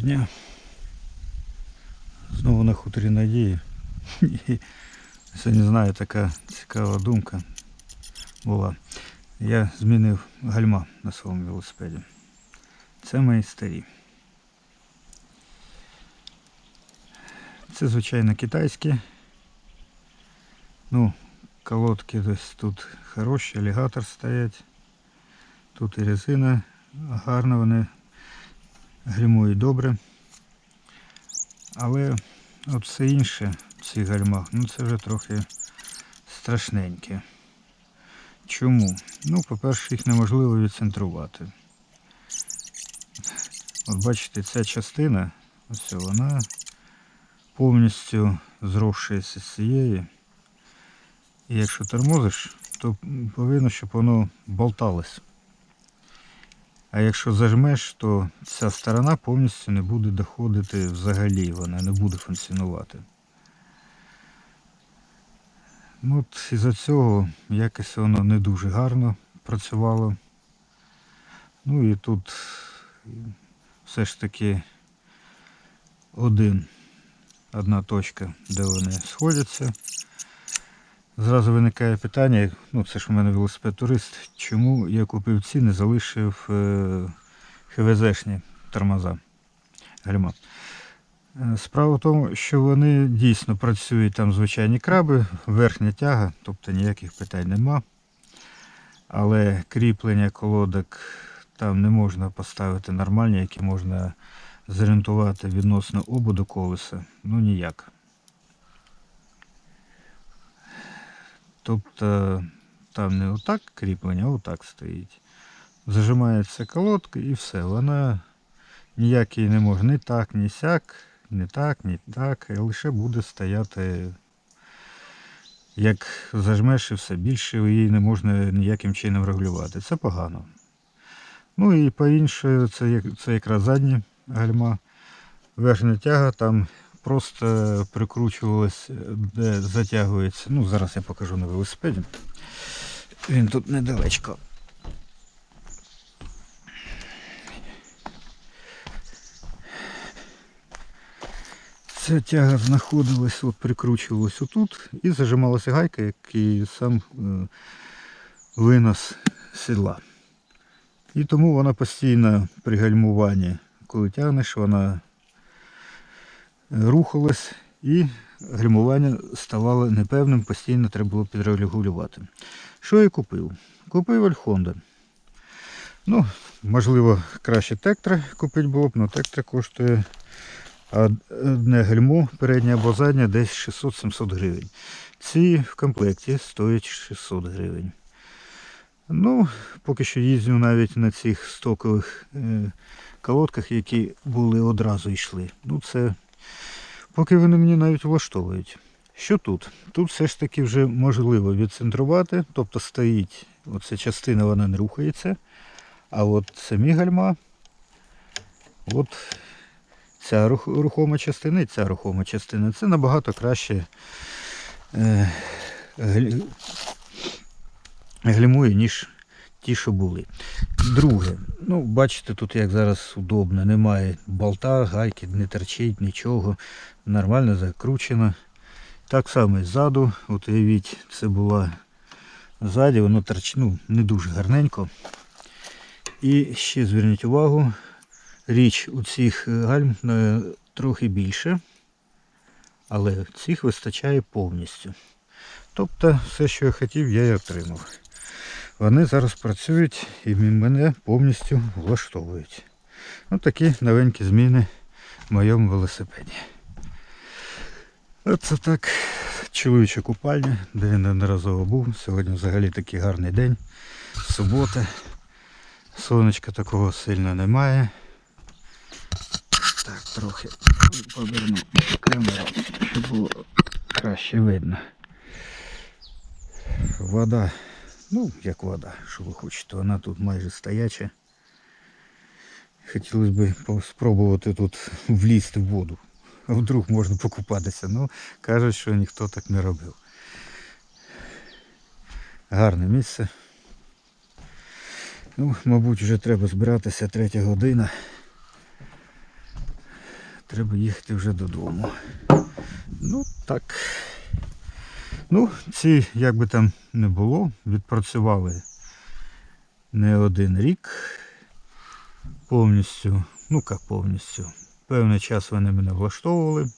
Дня. Знову на хуторі надії. І Сьогодні знаю, така цікава думка була. Я змінив гальма на своєму велосипеді. Це мої старі. Це, звичайно, китайські. Ну, колодки десь тут хороші, алігатор стоять. Тут і резина гарна, вони гальмують добре. Але от все інше в цих гальмах, ну це вже трохи страшненьке. Чому? Ну, по-перше, їх неможливо відцентрувати. От бачите, ця частина, ось вона повністю зросшується з цієї. І якщо тормозиш, то повинно, щоб воно болталось. А якщо зажмеш, то ця сторона повністю не буде доходити взагалі, вона не буде функціонувати. Ну, от із-за цього якось воно не дуже гарно працювало. Ну і тут все ж таки один, одна точка, де вони сходяться. Зразу виникає питання, ну це ж у мене велосипед турист, чому я купив ці, не залишив е, ХВЗшні тормоза гальма. Е, Справа в тому, що вони дійсно працюють там звичайні краби, верхня тяга, тобто ніяких питань нема. Але кріплення колодок там не можна поставити нормальні, які можна зорієнтувати відносно ободу колеса. Ну ніяк. Тобто там не отак кріплення, а отак стоїть. Зажимається колодка і все. Вона ніякий не може ні так, ні сяк, ні так, ні так. І лише буде стояти, як зажмеш і все. Більше її не можна ніяким чином регулювати. Це погано. Ну і по-інше, це, це якраз задні гальма. Верхня тяга там просто прикручувалось, де затягується. Ну, зараз я покажу на велосипеді. Він тут недалечко. Ця тяга знаходилась, от прикручувалась отут і зажималася гайка, який сам е, винос сідла. І тому вона постійно при гальмуванні, коли тягнеш, вона рухалась і гальмування ставало непевним, постійно треба було підрегулювати. Що я купив? Купив Альхонда. Ну, можливо, краще Тектра купити було б, але Тектра коштує одне гальмо, переднє або заднє, десь 600-700 гривень. Ці в комплекті стоять 600 гривень. Ну, поки що їздю навіть на цих стокових е, колодках, які були одразу йшли. Ну, це поки вони мені навіть влаштовують. Що тут? Тут все ж таки вже можливо відцентрувати, тобто стоїть, оця частина вона не рухається, а от самі гальма, от ця рухома частина і ця рухома частина, це набагато краще е, глі- глімує, ніж ті, що були. Друге, ну бачите, тут як зараз удобно, немає болта, гайки, не торчить, нічого. Нормально закручено. Так само і ззаду, от уявіть, це була ззаді, воно торч, ну, не дуже гарненько. І ще зверніть увагу, річ у цих гальм е, трохи більше, але цих вистачає повністю. Тобто все, що я хотів, я і отримав. Вони зараз працюють і мене повністю влаштовують. Ну такі новенькі зміни в моєму велосипеді. Оце так чоловіча купальня, де я неодноразово був. Сьогодні взагалі такий гарний день. Субота. Сонечка такого сильно немає. Так, трохи поверну камеру, щоб було краще видно. Вода, ну як вода, що ви хочете, вона тут майже стояча. Хотілося б спробувати тут влізти в воду. Вдруг можна покупатися. Ну, кажуть, що ніхто так не робив. Гарне місце. Ну, мабуть, вже треба збиратися третя година. Треба їхати вже додому. Ну так. Ну, ці, як би там не було, відпрацювали не один рік повністю, ну як повністю. Певний час вони мене влаштовували.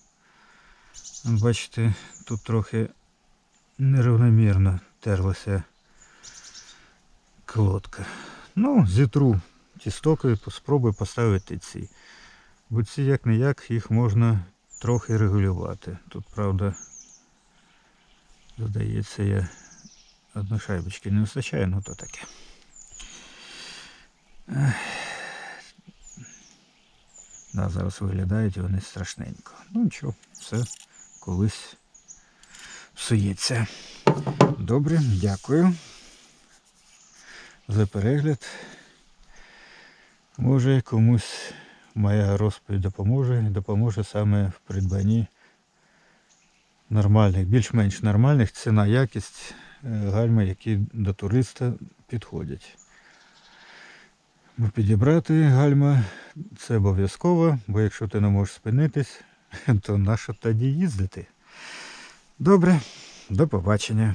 Бачите, тут трохи нерівномірно терлася колодка. Ну, зітру ті стоки, спробую поставити ці. Бо ці як не як їх можна трохи регулювати. Тут, правда, здається, я одної шайбочки не вистачає, ну то таке. Да, зараз виглядають вони страшненько. Ну нічого, все колись псується. Добре, дякую за перегляд. Може комусь моя розповідь допоможе, допоможе саме в придбанні нормальних, більш-менш нормальних ціна, якість е, гальми, які до туриста підходять. Підібрати гальма це обов'язково, бо якщо ти не можеш спинитись, то нащо тоді їздити? Добре, до побачення.